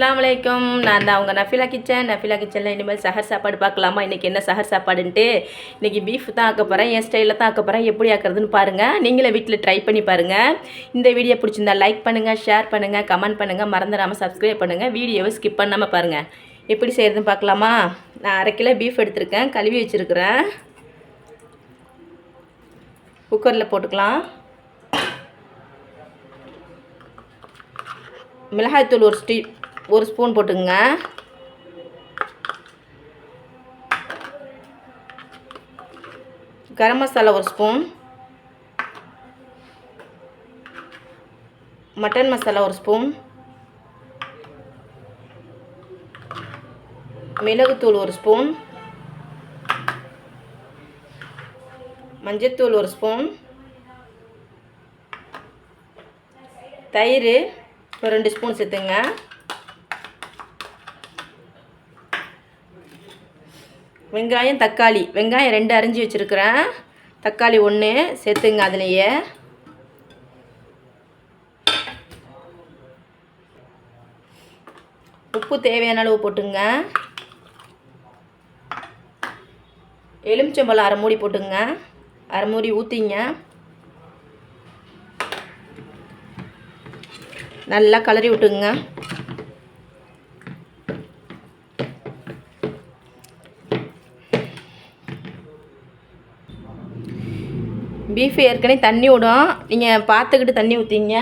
அஸ்ஸலாமு நான் தான் அவங்க நஃபிலா கிச்சன். நஃபிலா கிச்சனில் இனிமேல் சஹர் சாப்பாடு பார்க்கலாமா? இன்றைக்கி என்ன சஹர் சாப்பாடுன்ட்டு? இன்றைக்கி பீஃப் தான் ஆக்க போகிறேன் என் ஸ்டைலில் தான் ஆக்க போகிறேன் எப்படி ஆக்கிறதுன்னு பாருங்கள் நீங்களே வீட்டில் ட்ரை பண்ணி பாருங்கள் இந்த வீடியோ பிடிச்சிருந்தா லைக் பண்ணுங்கள் ஷேர் பண்ணுங்கள் கமெண்ட் பண்ணுங்கள் மறந்துடாமல் சப்ஸ்கிரைப் பண்ணுங்கள் வீடியோவை ஸ்கிப் பண்ணாமல் பாருங்கள் எப்படி செய்கிறதுன்னு பார்க்கலாமா? நான் அரை கிலோ பீஃப் எடுத்திருக்கேன். கழுவி வச்சுருக்கிறேன். குக்கரில் போட்டுக்கலாம். மிளகாய்த்தூள் ஒரு ஸ்டீ ஒரு ஸ்பூன் போட்டுங்க கரம் மசாலா ஒரு ஸ்பூன். மட்டன் மசாலா ஒரு ஸ்பூன். மிளகுத்தூள் ஒரு ஸ்பூன். மஞ்சத்தூள் ஒரு ஸ்பூன். தயிர் ஒரு ரெண்டு ஸ்பூன் சேர்த்துங்க. வெங்காயம் தக்காளி. வெங்காயம் ரெண்டு அரிஞ்சு வச்சுருக்கிறேன். தக்காளி ஒன்று சேர்த்துங்க அதுலேயே. உப்பு தேவையான அளவு போட்டுங்க. எலுமிச்சம்பழம் அரை மூடி போட்டுங்க. அரை மூடி ஊற்றிங்க நல்லா கலரி விட்டுங்க. பீஃப் ஏற்கனவே தண்ணி விடும். நீங்கள் பார்த்துக்கிட்டு தண்ணி ஊற்றிங்க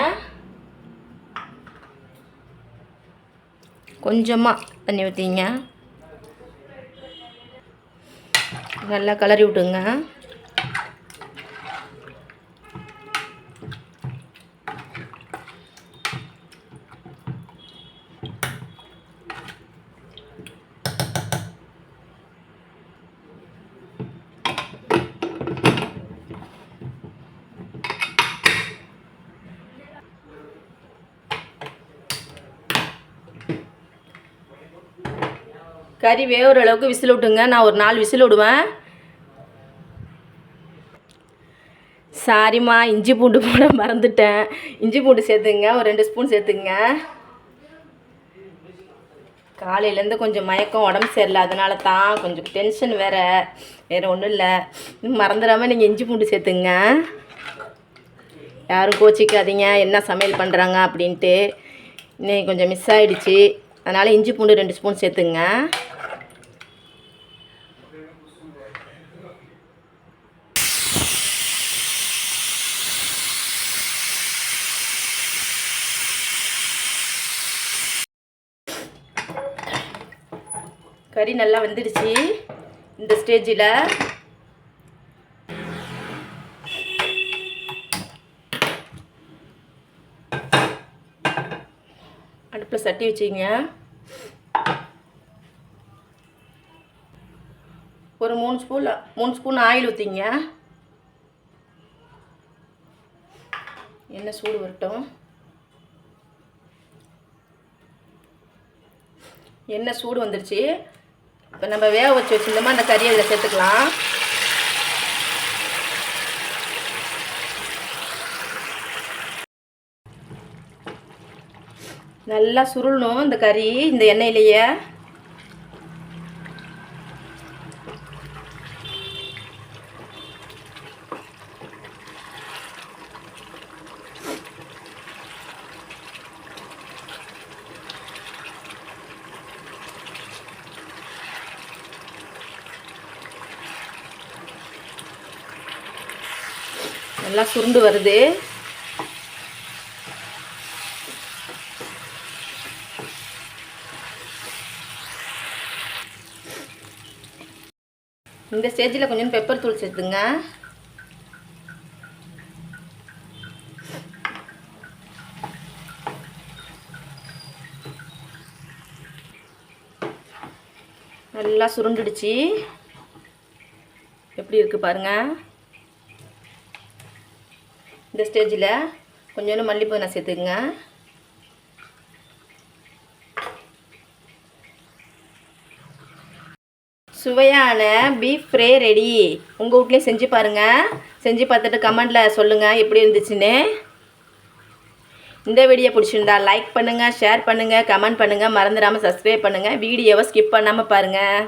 கொஞ்சமாக தண்ணி ஊற்றிங்க நல்லா கலரி விட்டுங்க. கறி வேகிற அளவுக்கு விசில் விட்டுங்க. நான் ஒரு நாலு விசில் விடுவேன். சாரிம்மா இஞ்சி பூண்டு போட மறந்துட்டேன். இஞ்சி பூண்டு சேர்த்துங்க. ஒரு ரெண்டு ஸ்பூன் சேர்த்துங்க. காலையிலேருந்து கொஞ்சம் மயக்கம் உடம்பு சரியில்லை. அதனால தான் கொஞ்சம் டென்ஷன் வேறு. வேறு ஒன்றும் இல்லை. மறந்துடாமல் நீங்கள் இஞ்சி பூண்டு சேர்த்துங்க. யாரும் கோச்சிக்காதீங்க. என்ன சமையல் பண்ணுறாங்க அப்படின்ட்டு. இன்னைக்கு கொஞ்சம் மிஸ் ஆகிடுச்சி அதனால் இஞ்சி பூண்டு ரெண்டு ஸ்பூன் சேர்த்துங்க. கறி நல்லா வெந்துடுச்சு. இந்த ஸ்டேஜில். அடுப்பில் சட்டி வச்சுங்க. ஒரு மூணு ஸ்பூன் மூணு ஸ்பூன் ஆயில் ஊற்றிங்க எண்ணெய் சூடு வரட்டும். எண்ணெய் சூடு வந்துருச்சு. இப்போ நம்ம வேக வச்சு வச்சுருந்தோமா அந்த கறியை இதில் சேர்த்துக்கலாம். நல்லா சுருளணும் இந்த கறி இந்த எண்ணெயிலேயே. நல்லா சுருண்டு வருது. இந்த ஸ்டேஜில் கொஞ்சம் பெப்பர் தூள் சேர்த்துங்க. நல்லா சுருண்டுடுச்சு. எப்படி இருக்குது பாருங்கள் இந்த ஸ்டேஜில் கொஞ்சோண்டு மல்லிப்பூ நான் சேர்த்துக்குங்க. சுவையான பீஃப் ஃப்ரே ரெடி உங்கள் வீட்லேயும் செஞ்சு பாருங்கள் செஞ்சு பார்த்துட்டு கமெண்டில் சொல்லுங்கள் எப்படி இருந்துச்சுன்னு. இந்த வீடியோ பிடிச்சிருந்தா லைக் பண்ணுங்கள் ஷேர் பண்ணுங்கள் கமெண்ட் பண்ணுங்கள் மறந்துடாமல் சப்ஸ்கிரைப் பண்ணுங்கள் வீடியோவை ஸ்கிப் பண்ணாமல் பாருங்கள்